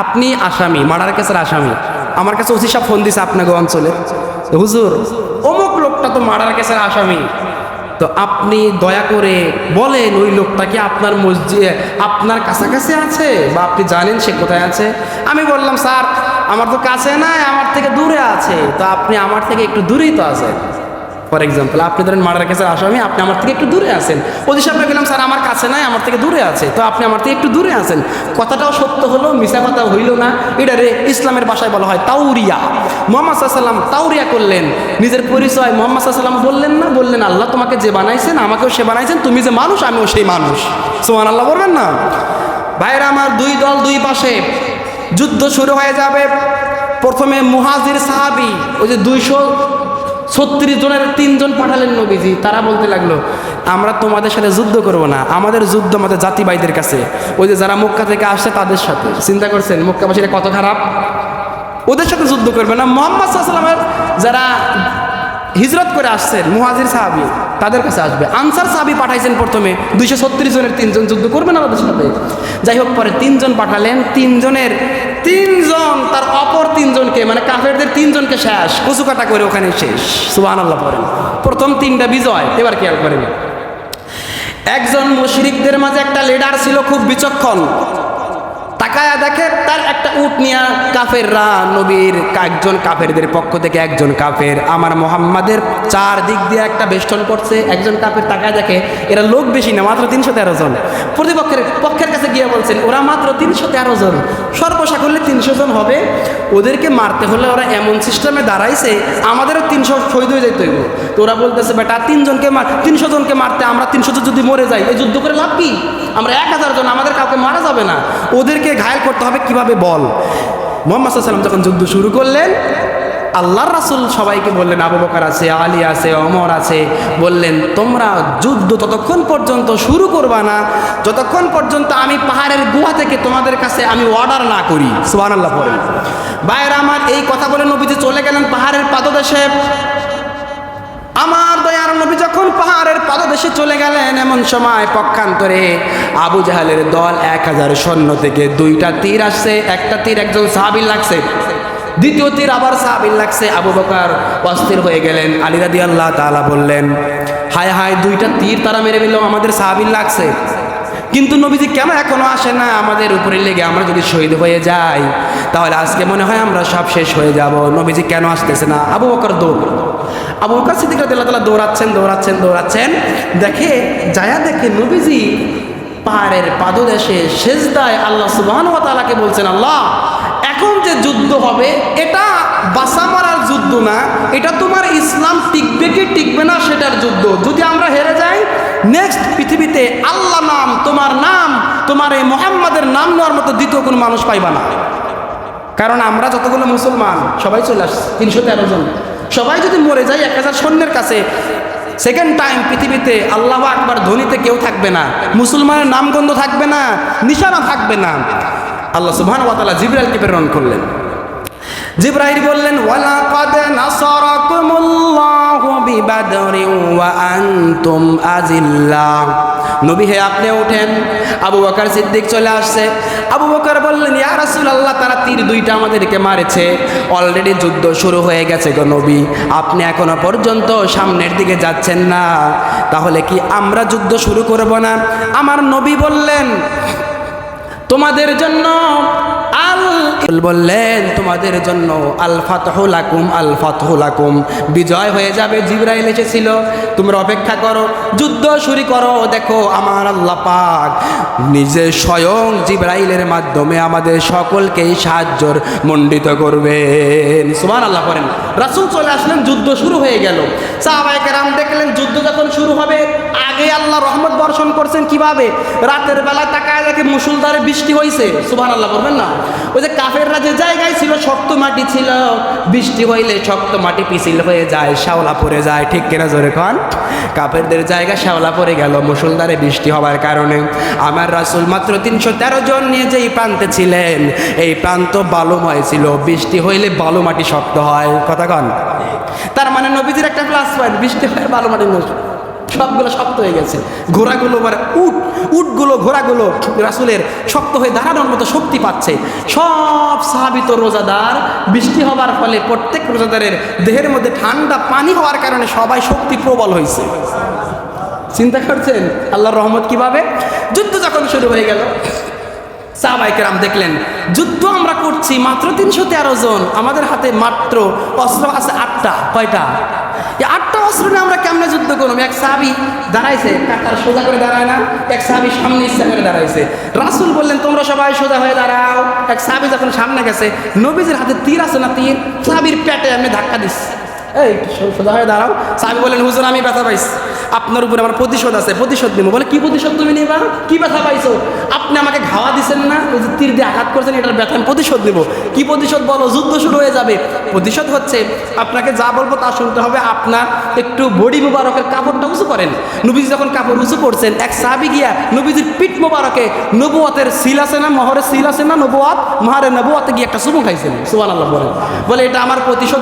আপনি আসামি, মার্ডার কেসের আসামি। আমার কাছে ওসি সাহেব ফোন দিছে আপনাকে অঞ্চলে। হুজুর, অমুক লোকটা তো মার্ডার কেসের আসামি। তো আপনি দয়া করে বলেন ওই লোকটা কি আপনার মসজিদে, আপনার কাছাকাছি আছে বা আপনি জানেন সে কোথায় আছে? আমি বললাম, স্যার, আমার তো কাছে নাই, আমার থেকে দূরে আছে। তো আপনি আমার থেকে একটু দূরেই তো আছেন। ফর এক্সাম্পল, আপনি ধরেন মার্ডার কেসের আসামি আপনি আমার থেকে একটু দূরে আছেন। ওদের সামনে গেলাম স্যার, আমার কাছে নাই, আমার থেকে দূরে আছে। তো আপনি আমার থেকে একটু দূরে আছেন। কথাটাও সত্য হলো মিশা কথা হইল না। এটা রে ইসলামের ভাষায় বলা হয় তাউরিয়া মোহাম্মদ সাল্লাম তাউরিয়া করলেন। নিজের পরিচয় মোহাম্মদ সাল্লাম বললেন না? বললেন, আল্লাহ তোমাকে যে বানাইছেন, আমাকেও সে বানাইছেন, তুমি যে মানুষ, আমিও সেই মানুষ। সোমান আল্লাহ বলবেন না? ভাইরা আমার দুই দল, দুই পাশে যুদ্ধ শুরু হয়ে যাবে। প্রথমে মুহাজির সাহাবি, ওই যে দুইশো ছত্রিশ জনের তিনজন পাঠালেন নবীজি, তারা বলতে লাগল, আমরা তোমাদের সাথে যুদ্ধ করব না, আমাদের যুদ্ধ আমাদের জাতি ভাইদের কাছে। ওই যে যারা মক্কা থেকে আসছে তাদের সাথে। চিন্তা করছেন, মক্কাবাসীরা কত খারাপ? ওদের সাথে যুদ্ধ করবে না। মোহাম্মদ সাল্লামের যারা হিজরত করে আসছেন, মুহাজির সাহাবি, তাদের কাছে আসবে। আনসার সাহাবি পাঠাইছেন প্রথমে, দুইশো ছত্রিশ জনের তিনজন যুদ্ধ করবেন আমাদের সাথে? যাই হোক, পরে তিনজন পাঠালেন, তিনজনের তিনজন, তার অপর তিনজনকে মানে কাফেরদের তিনজনকে শেষ। কচু কাটা করে ওখানে শেষ। সুবাহ আল্লাহ পড়েন। প্রথম তিনটা বিজয়, এবার খেয়াল করেন। একজন মুশরিকদের মাঝে একটা লিডার ছিল খুব বিচক্ষণ। তাকায়া দেখে তার একটা উট নিয়া কাফেররা, নবীর একজন কাফেরদের পক্ষ থেকে একজন কাফের, আমার মোহাম্মদের চার দিক দিয়ে একটা বেষ্টন করছে একজন কাফের তাকায় দেখে, এরা লোক বেশি না, মাত্র তিনশো তেরো জন। প্রতিপক্ষের পক্ষের কাছে গিয়ে বলছেন, ওরা মাত্র তিনশো তেরো জন। সর্বসা করলে তিনশো জন হবে, ওদেরকে মারতে হলে ওরা এমন সিস্টেমে দাঁড়াইছে, আমাদেরও তিনশো শহীদ হয়ে যেতে হইব। তো ওরা বলতেছে, বেটা, তিনজনকে মার, তিনশো জনকে মারতে আমরা তিনশো জন যদি মরে যাই, এই যুদ্ধ করে লাভ কি? আমরা এক হাজার জন, আমাদের কাউকে মারা যাবে না। ওদেরকে ঘায়ল করতে হবে কীভাবে? বল। মোহাম্মদ সাল্লাম যখন যুদ্ধ শুরু করলেন আল্লাহর রাসুল সবাইকে বললেন, আবু বকার আছে, আলী আছে অমর আছে। বললেন, তোমরা যুদ্ধ ততক্ষণ পর্যন্ত শুরু করবা না। যতক্ষণ পর্যন্ত আমি পাহাড়ের গুহা থেকে তোমাদের কাছে আমি অর্ডার না করি। সুবান আল্লাহ পরে বাইরে আমার এই কথা বলে নবীজি চলে গেলেন পাহাড়ের পাদদেশে। আমার দয়ার নবী যখন পাহাড়ের পাদদেশে চলে গেলেন, এমন সময় পক্ষান্তরে আবু জাহালের দল এক হাজার সৈন্য থেকে দুইটা তীর আসছে, একটা তীর একজন সাহাবিল লাগছে। দ্বিতীয় তীর আবার সাহাবিল লাগছে আবু বকার। অস্থির হয়ে গেলেন। আলী রাদি আল্লাহ তালা বললেন, হায় হায়, দুইটা তীর তারা মেরে দিল আমাদের সাহাবিল লাগছে। কিন্তু নবীজি কেন এখনও আসে না? আমাদের উপরে লেগে আমরা যদি শহীদ হয়ে যাই, তাহলে আজকে মনে হয় আমরা সব শেষ হয়ে যাব। নবীজি কেন আসতেছে না? আবু বকর দৌড়। আবু বকর সিদ্দিক রাদিয়াল্লাহু তাআলা দৌড়াচ্ছেন দৌড়াচ্ছেন দৌড়াচ্ছেন। দেখে, যায়া দেখে নবীজি পাহাড়ের পাদদেশে সেজদায় আল্লাহ সুবহানাহু ওয়া তাআলাকে বলছেন, আল্লাহ এখন যে যুদ্ধ হবে, এটা বাসা মারার যুদ্ধ না, এটা তোমার ইসলাম টিকবে কি টিকবে না সেটার যুদ্ধ। যদি আমরা হেরে যাই নেক্সট পৃথিবীতে আল্লাহ নাম, তোমার নাম, তোমার এই মোহাম্মদের নাম নেওয়ার মতো দ্বিতীয় কোনো মানুষ পাইবা না। কারণ আমরা যতগুলো মুসলমান, সবাই চলে আসছে, তিনশো তেরো জন। সবাই যদি মরে যায়, এক হাজার সৈন্যের কাছে সেকেন্ড টাইম পৃথিবীতে আল্লাহ আকবার ধ্বনিতে কেউ থাকবে না, মুসলমানের নামগন্ধ থাকবে না, নিশানা থাকবে না। আল্লাহ সুবহান ওয়া তাআলা জিবরাইলকে প্রেরণ করলেন। জিব্রাইল বললেন, ওয়ালাকাদ নাসারাকুমুল্লাহু বিবাদরিন ওয়া আনতুম আজিল্লা নবী হে, আপনি ওঠেন। আবু বকর সিদ্দিক চলে আসছে। আবু বকর বললেন, ইয়া রাসূলুল্লাহ, তারা তীর দুইটা আমাদেরকে মারেছে। অলরেডি যুদ্ধ শুরু হয়ে গেছে গো নবী। আপনি এখনও পর্যন্ত সামনের দিকে যাচ্ছেন না। তাহলে কি আমরা যুদ্ধ শুরু করব না? আমার নবী বললেন তোমাদের জন্য আল বললেন, তোমাদের জন্য আল ফাতহুলাকুম আল ফাতহুলাকুম বিজয় হয়ে যাবে, জিব্রাইল এসেছিল। তোমরা অপেক্ষা করো, যুদ্ধ শুরু করো, দেখো আমার আল্লাহ পাক নিজে স্বয়ং জিব্রাইলের মাধ্যমে আমাদের সকলকেই সাহায্যর মণ্ডিত করবেন। সুমান আল্লাহ করেন রাসুল চলে আসলেন, যুদ্ধ শুরু হয়ে গেল। সাহাবাহিক রাম দেখলেন, যুদ্ধ যখন শুরু হবে, আগে আল্লাহ রহমত বর্ষণ করছেন কীভাবে? রাতের বেলা তাকায় দেখে মুসুলধারে বৃষ্টি হয়েছে সুবাহ আল্লাহ করবেন না? ওই যে কাফেররা যে জায়গায় ছিল, শক্ত মাটি ছিল, বৃষ্টি হইলে শক্ত মাটি পিছিল হয়ে যায়, শ্যাওলা পড়ে যায়। ঠিক কিনা জোরে কন? কাফেরদের জায়গা শ্যাওলা পড়ে গেল, মুসুলধারে বৃষ্টি হওয়ার কারণে। আমার রাসুল মাত্র তিনশো তেরো জন নিয়ে যে এই প্রান্তে ছিলেন, এই প্রান্ত বালুময় ছিল। বৃষ্টি হইলে বালু মাটি শক্ত হয়। কথা কন? তার মানে নবীজির একটা প্লাস পয়েন্ট বৃষ্টি হয় বালু মাটি নষ্ট। সবগুলো শক্ত হয়ে গেছে। ঘোড়াগুলো মানে উট, উটগুলো, ঘোড়াগুলো রাসুলের শক্ত হয়ে দাঁড়ানোর মতো শক্তি পাচ্ছে। সব সাহাবিত রোজাদার, বৃষ্টি হবার ফলে প্রত্যেক রোজাদারের দেহের মধ্যে ঠান্ডা পানি হওয়ার কারণে সবাই শক্তি প্রবল হয়েছে। চিন্তা করছেন? আল্লাহর রহমত কীভাবে? যুদ্ধ যখন শুরু হয়ে গেল সাহবাইকেরাম দেখলেন, যুদ্ধ আমরা করছি মাত্র তিনশো তেরো জন। আমাদের হাতে মাত্র অস্ত্র আছে আটটা, কয়টা? আটটা অস্ত্র নিয়ে আমরা কেমনে যুদ্ধ করলাম? এক সাহাবি দাঁড়াইছে, কাকার সোজা করে দাঁড়ায় না, এক সাহাবি সামনে ইচ্ছা করে দাঁড়াইছে। রাসুল বললেন, তোমরা সবাই সোজা হয়ে দাঁড়াও। এক সাহাবি যখন সামনে গেছে, নবীজের হাতে তীর আছে না তীর? সাহাবির পেটে আমি ধাক্কা দিস এই সোজা হয়ে দাঁড়াও সাহাবি বললেন, হুজুর, আমি ব্যথা পাইছি। আপনার উপরে আমার প্রতিশোধ আছে, প্রতিশোধ নিবো। বলে, কি প্রতিশোধ তুমি নিবা? কি ব্যথা পাইছো? আপনি আমাকে ঘাওয়া দিছেন না? ওই যে তীর দিয়ে আঘাত করছেন, এটার ব্যথা আমি প্রতিশোধ নিব। কি প্রতিশোধ বলো? যুদ্ধ শুরু হয়ে যাবে। প্রতিশোধ হচ্ছে, আপনাকে যা বলব তা শুনতে হবে। আপনার একটু বডি মুবারকের কাপড়টা উঁচু করেন। নবীজি যখন কাপড় উঁচু করছেন, এক সাহাবি গিয়া নবীজির পিঠ মুবারকে নবুয়াতের সিল আছে না মহরের সিল আছে না নবুয়াত মহারের নবুয়াতে গিয়ে একটা সুমু খাইছেন সুবান আল্লাহ বলেন। বলে, এটা আমার প্রতিশোধ